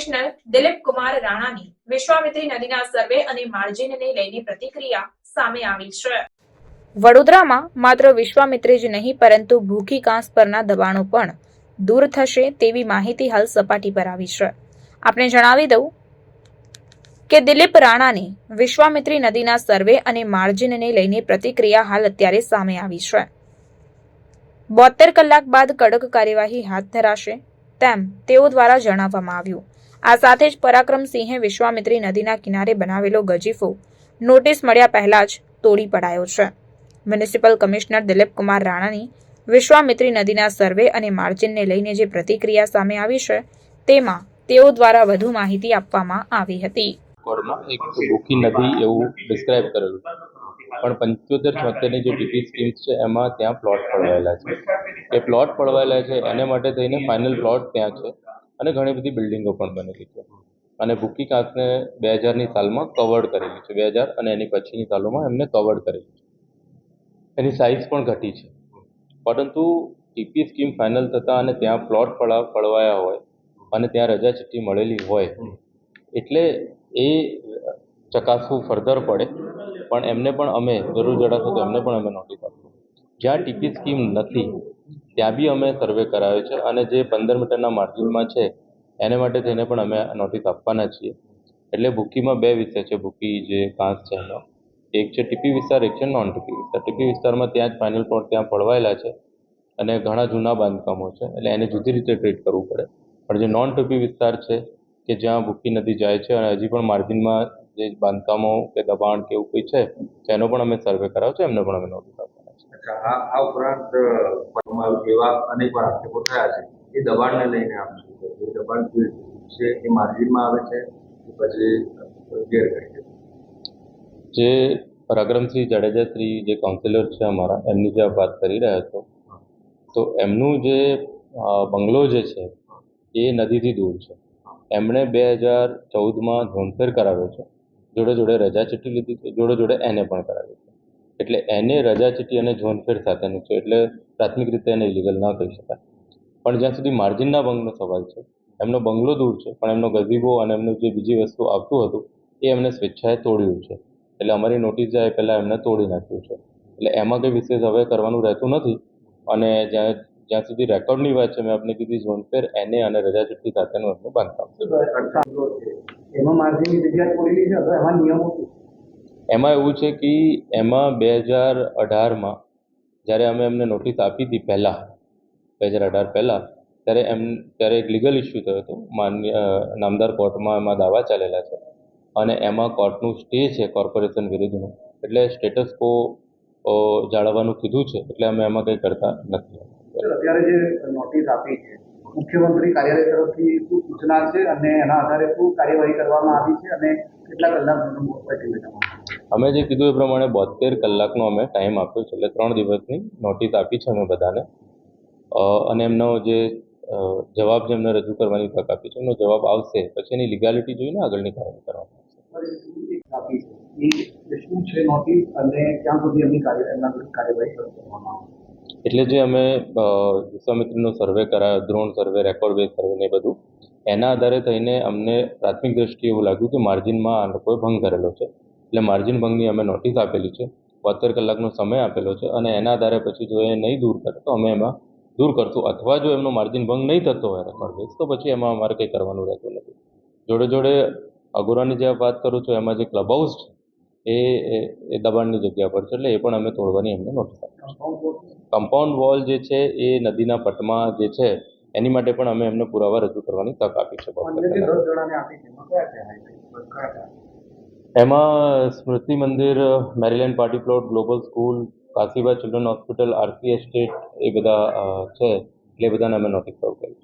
Commissioner Dilip Kumar રાણાની વિશ્વામિત્રી નદીના survey અને માર્જિનને લઈને પ્રતિક્રિયા સામે આવી છે. વડોદરામાં માત્ર વિશ્વામિત્રી જ નહીં, પરંતુ ભૂખી કાંસ પરના દબાણો પણ દૂર થશે તેવી માહિતી હાલ સપાટી પર આવી છે. આપણે જણાવી દઉં કે દિલીપ રાણાની વિશ્વામિત્રી નદીના સર્વે અને માર્જિનને લઈને પ્રતિક્રિયા હાલ અત્યારે સામે આવી છે. બોતેર કલાક બાદ કડક કાર્યવાહી હાથ ધરાશે તેમ તેઓ દ્વારા જણાવવામાં આવ્યું. આ સાથે જ પરાક્રમસિંહે વિશ્વામિત્રી નદીના કિનારે બનાવેલો ગજીફો નોટિસ મળ્યા પહેલા જ તોડી પડાયો છે. મ્યુનિસિપલ કમિશનર દિલીપકુમાર રાણાની વિશ્વામિત્રી નદીના સર્વે અને માર્જિનને લઈને જે પ્રતિક્રિયા સામે આવી છે, તેમાં તેઓ દ્વારા વધુ માહિતી આપવામાં આવી હતી. એક ભૂખી નદી એવું ડિસ્ક્રાઇબ કરેલું પણ પંચોતેર છોતેરની જે ટીપી સ્કીમ્સ છે, એમાં ત્યાં પ્લોટ પડવાયેલા છે. એ પ્લોટ પડવાયેલા છે, એને માટે થઈને ફાઇનલ પ્લોટ ત્યાં છે. અને ઘણી બધી બિલ્ડિંગો પણ બનેલી છે. અને ભૂકી કાંસને બે હજારની સાલમાં કવર્ડ કરેલી છે. બે હજાર અને એની પછીની સાલોમાં એમને કવર્ડ કરેલી છે. એની સાઇઝ પણ ઘટી છે. પરંતુ ટીપી સ્કીમ ફાઇનલ થતાં અને ત્યાં પ્લોટ પડા, પડવાયા હોય અને ત્યાં રજા ચિઠ્ઠી મળેલી હોય એટલે એ ચકાસવું ફર્ધર પડે. પણ એમને પણ અમે જરૂર જણાશે તો એમને પણ અમે નોટિસ આપીશું જ્યાં ટીપી સ્કીમ નથી ત્યાં બી અમે સર્વે કરાવ્યો છે અને જે પંદર મીટરના માર્જિનમાં છે, એને માટે થઈને પણ અમે નોટિસ આપવાના છીએ. એટલે ભૂકીમાં બે વિષય છે, ભૂકી, જે કાંસ છે એનો. એક છે ટીપી વિસ્તાર, એક છે નોન ટીપી વિસ્તાર. ટીપી વિસ્તારમાં ત્યાં જ ફાઇનલ પ્લોટ ત્યાં પડવાયેલા છે અને ઘણા જૂના બાંધકામો છે. એટલે એને જુદી રીતે ટ્રીટ કરવું પડે. પણ જે નોન ટીપી વિસ્તાર છે, કે જ્યાં ભૂકી નદી જાય છે અને હજી પણ માર્જિનમાં જે બાંધકામો કે દબાણ કે એવું કંઈ છે તેનો પણ અમે સર્વે કરાવ્યો છે, એમને પણ અમે નોટિસ અચ્છા, આ આ ઉપરાંત પદ્મા એવા અનેક વાર આક્ષેપો થયા છે. એ દબાણને લઈને આપ શું કહેશો? એ દબાણ છે એ માર્જિનમાં આવે છે કે પછી ગેરકાયદે જે પરાક્રમસિંહ જાડેજા શ્રી જે કાઉન્સિલર છે અમારા, એમની જે વાત કરી રહ્યા છો, તો એમનું જે બંગલો જે છે, એ નદીથી દૂર છે. એમણે બે હજાર ચૌદમાં ધોનફેર કરાવ્યો છે. જોડે જોડે રજા ચીઠ્ઠી લીધી છે, જોડે જોડે એને પણ કરાવ્યો છે. એટલે એને રજા ચિઠ્ઠી અને જોનફેર સાથેનું છે, એટલે પ્રાથમિક રીતે એને ઇલીગલ ના કહી શકાય. પણ જ્યાં સુધી માર્જિનના ભંગનો સવાલ છે, એમનો બંગલો દૂર છે, પણ એમનો ગઝીબો અને એમનું જે બીજી વસ્તુ આવતું હતું, એ એમને સ્વેચ્છાએ તોડ્યું છે. એટલે અમારી નોટિસ જાય પહેલાં એમને તોડી નાખ્યું છે. એટલે એમાં કંઈ વિશેષ હવે કરવાનું રહેતું નથી. અને જ્યાં જ્યાં સુધી રેકોર્ડની વાત છે, મેં આપને કીધી ઝોનફેર એને અને રજા ચૂંટણી સાથેનું એમનું બાંધકામ એમાં માર્જિનની જગ્યા તોડી છે. હવે એમાં નિયમો એમાં એવું છે કે એમાં બે હજાર અઢારમાં જ્યારે અમે એમને નોટિસ આપી હતી પહેલાં, બે હજાર અઢાર પહેલાં, ત્યારે એમ, ત્યારે એક લીગલ ઇસ્યુ થયો હતો. માન્ય નામદાર કોર્ટમાં એમાં દાવા ચાલેલા છે અને એમાં કોર્ટનું સ્ટે છે કોર્પોરેશન વિરુદ્ધનું. એટલે સ્ટેટસ કો જાળવવાનું કીધું છે. એટલે અમે એમાં કંઈ કરતા નથી. અત્યારે જે નોટિસ આપી છે મુખ્યમંત્રી કાર્યાલય તરફથી શું સૂચના છે અને એના આધારે શું કાર્યવાહી કરવામાં આવી છે અને કેટલા કલાકનો પૈકી અમે જે કીધું એ પ્રમાણે બોતેર કલાકનો અમે ટાઈમ આપ્યો છે. એટલે ત્રણ દિવસની નોટિસ આપી છે અમે બધાને. અને એમનો જે જવાબ જે એમને રજૂ કરવાની તક આપી છે એમનો જવાબ આવશે. પછી એની લીગાલિટી જોઈને આગળની કાર્યવાહી કરવામાં આવશે. શું છે? નોટિસ અને ક્યાં સુધી એમની કાર્યવાહી કરવામાં આવશે? એટલે જે અમે વિશ્વામિત્રીનો સર્વે કરાયો drone survey record base survey ને બધું, એના આધારે થઈને અમને પ્રાથમિક દ્રષ્ટિએ એવું લાગ્યું કે માર્જિનમાં આ લોકોએ ભંગ કરેલો છે. એટલે માર્જિન ભંગની અમે નોટિસ આપેલી છે, બોતેર કલાકનો સમય આપેલો છે અને એના આધારે પછી જો એ નહીં દૂર કરે તો અમે એમાં દૂર કરશું. અથવા જો એમનો માર્જિન ભંગ નહીં થતો હોય રેકોર્ડ બેઝ તો પછી એમાં અમારે કંઈ કરવાનું રહેતું નથી. જોડે જોડે અગોરાની જે વાત કરું છું, એમાં જે ક્લબ હાઉસ છે એ એ- દબાણની જગ્યા પર છે. એટલે એ પણ અમે તોડવાની એમને નોટિસ આપી કમ્પાઉન્ડ વોલ જે છે એ નદીના પટમાં જે છે એની માટે પણ અમે એમને પુરાવા રજૂ કરવાની તક આપી છે. એમાં Smruti Mandir Maryland party plot global school Kashiba children hospital RC estate એ બધા છે. એટલે બધાને અમે નોટિસ કરવું કરી